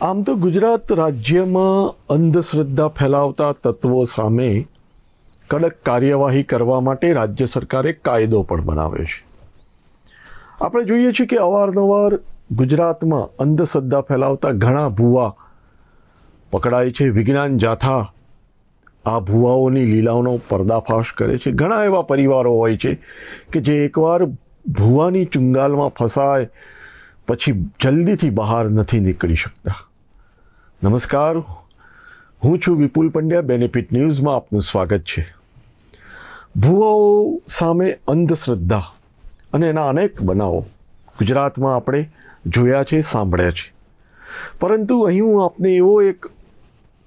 આમ તો ગુજરાત રાજ્યમાં અંધશ્રદ્ધા ફેલાવતા તત્વો સામે કડક કાર્યવાહી કરવા માટે રાજ્ય સરકારે કાયદો પણ બનાવ્યો છે. આપણે જોઈએ છીએ કે અવારનવાર ગુજરાતમાં અંધશ્રદ્ધા ફેલાવતા ઘણા ભૂવા પકડાય છે. વિજ્ઞાન જાથા આ ભૂવાઓની લીલાઓનો પર્દાફાશ કરે છે. ઘણા એવા પરિવારો હોય છે કે જે એકવાર ભૂવાની ચુંગાલમાં ફસાય પછી જલ્દીથી બહાર નથી નીકળી શકતા. નમસ્કાર. હું છું વિપુલ પંડ્યા બેનિફિટ ન્યૂઝમાં આપનું સ્વાગત છે. ભૂવાઓ સામે અંધશ્રદ્ધા અને એના અનેક બનાવો ગુજરાતમાં આપણે જોયા છે, સાંભળ્યા છે. પરંતુ અહીં હું આપને એવો એક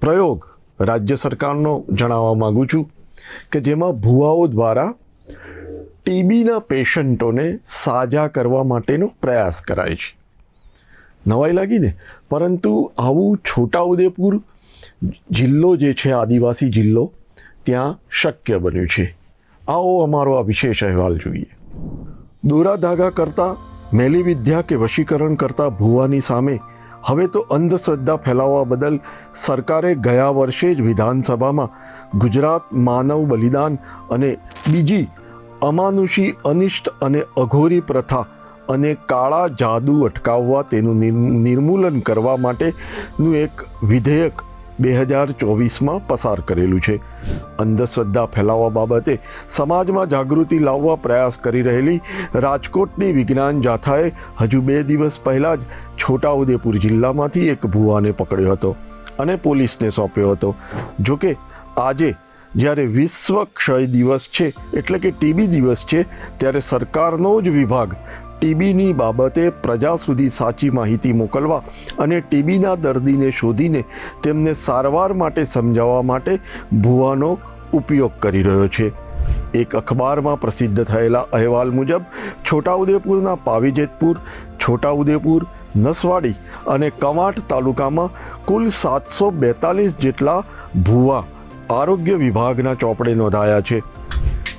પ્રયોગ રાજ્ય સરકારનો જણાવવા માગું છું કે જેમાં ભુવાઓ દ્વારા ટીબીના પેશન્ટોને સાજા કરવા માટેનો પ્રયાસ કરાય છે. નવાઈ લાગીને. પરંતુ આવું છોટાઉદેપુર જિલ્લો જે છે, આદિવાસી જિલ્લો, ત્યાં શક્ય બન્યું છે. આવો અમારો આ વિશેષ અહેવાલ જોઈએ. દોરા ધાગા કરતાં મેલી વિદ્યા કે વશીકરણ કરતાં ભુવાની સામે હવે તો અંધશ્રદ્ધા ફેલાવવા બદલ સરકારે ગયા વર્ષે જ વિધાનસભામાં ગુજરાત માનવ બલિદાન અને બીજી અમાનુષી અનિષ્ટ અને અઘોરી પ્રથા અને કાળા જાદુ અટકાવવા તેનું નિર- નિર્મૂલન કરવા માટેનું એક વિધેયક બે હજાર ચોવીસમાં પસાર કરેલું છે. અંધશ્રદ્ધા ફેલાવવા બાબતે સમાજમાં જાગૃતિ લાવવા પ્રયાસ કરી રહેલી રાજકોટની વિજ્ઞાન જાથાએ હજુ બે દિવસ પહેલાં જ છોટાઉદેપુર જિલ્લામાંથી એક ભુવાને પકડ્યો હતો અને પોલીસને સોંપ્યો હતો. જોકે આજે જ્યારે વિશ્વ ક્ષય દિવસ છે, એટલે કે ટીબી દિવસ છે, ત્યારે સરકારનો જ વિભાગ ટીબીની બાબતે પ્રજા સુધી સાચી માહિતી મોકલવા અને ટીબીના દર્દીને શોધીને તેમને સારવાર માટે સમજાવવા માટે ભુવાનો ઉપયોગ કરી રહ્યો છે. એક અખબારમાં પ્રસિદ્ધ થયેલા અહેવાલ મુજબ, છોટાઉદેપુરના પાવીજેતપુર, છોટાઉદેપુર, નસવાડી અને કવાંટ તાલુકામાં કુલ સાતસો બેતાલીસ જેટલા ભુવા આરોગ્ય વિભાગના ચોપડે નોંધાયા છે.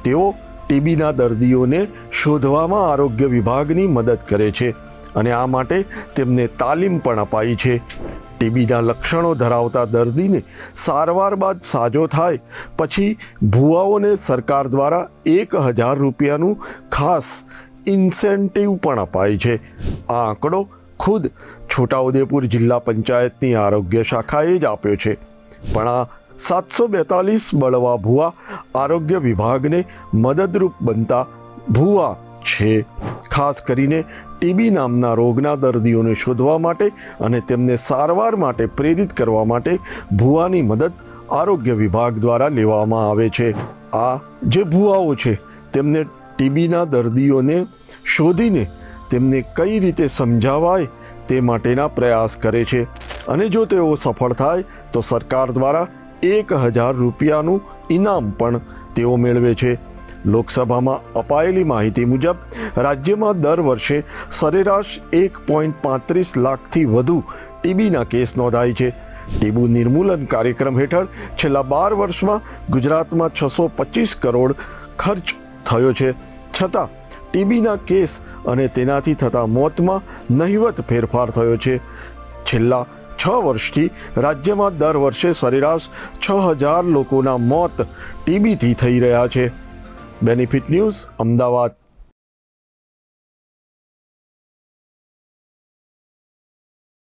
તેઓ ટીબીના દર્દીઓને શોધવામાં આરોગ્ય વિભાગની મદદ કરે છે અને આ માટે તેમને તાલીમ પણ અપાઈ છે. ટીબીના લક્ષણો ધરાવતા દર્દીને સારવાર બાદ સાજો થાય, પછી ભુવાઓને સરકાર દ્વારા એક હજાર રૂપિયાનું ખાસ ઇન્સેન્ટિવ પણ અપાય છે. આ આંકડો ખુદ છોટાઉદેપુર જિલ્લા પંચાયતની આરોગ્ય શાખાએ જ આપ્યો છે. પણ આ સાતસો બેતાલીસ બળવા ભુવા આરોગ્ય વિભાગને મદદરૂપ બનતા ભુવા છે. ખાસ કરીને ટીબી નામના રોગના દર્દીઓને શોધવા માટે અને તેમને સારવાર માટે પ્રેરિત કરવા માટે ભુવાની મદદ આરોગ્ય વિભાગ દ્વારા લેવામાં આવે છે. આ જે ભુવાઓ છે, તેમને ટીબીના દર્દીઓને શોધીને તેમને કઈ રીતે સમજાવાય તે માટેના પ્રયાસ કરે છે. અને જો તેઓ સફળ થાય, તો સરકાર દ્વારા એક હજાર રૂપિયાનું ઇનામ પણ તેઓ મેળવે છે. લોકસભામાં અપાયેલી માહિતી મુજબ, રાજ્યમાં દર વર્ષે સરેરાશ એક પોઈન્ટ પાંત્રીસ લાખથી વધુ ટીબીના કેસ નોંધાય છે. ટીબુ નિર્મૂલન કાર્યક્રમ હેઠળ છેલ્લા બાર વર્ષમાં ગુજરાતમાં છસો પચીસ કરોડ ખર્ચ થયો છે. છતાં, ટીબીના કેસ અને તેનાથી થતા મોતમાં નહિવત ફેરફાર થયો છે. છેલ્લા છ વર્ષથી રાજ્યમાં દર વર્ષે સરેરાશ છ હજાર લોકોના મોત ટીબીથી થઈ રહ્યા છે. Benefit news Ahmedabad.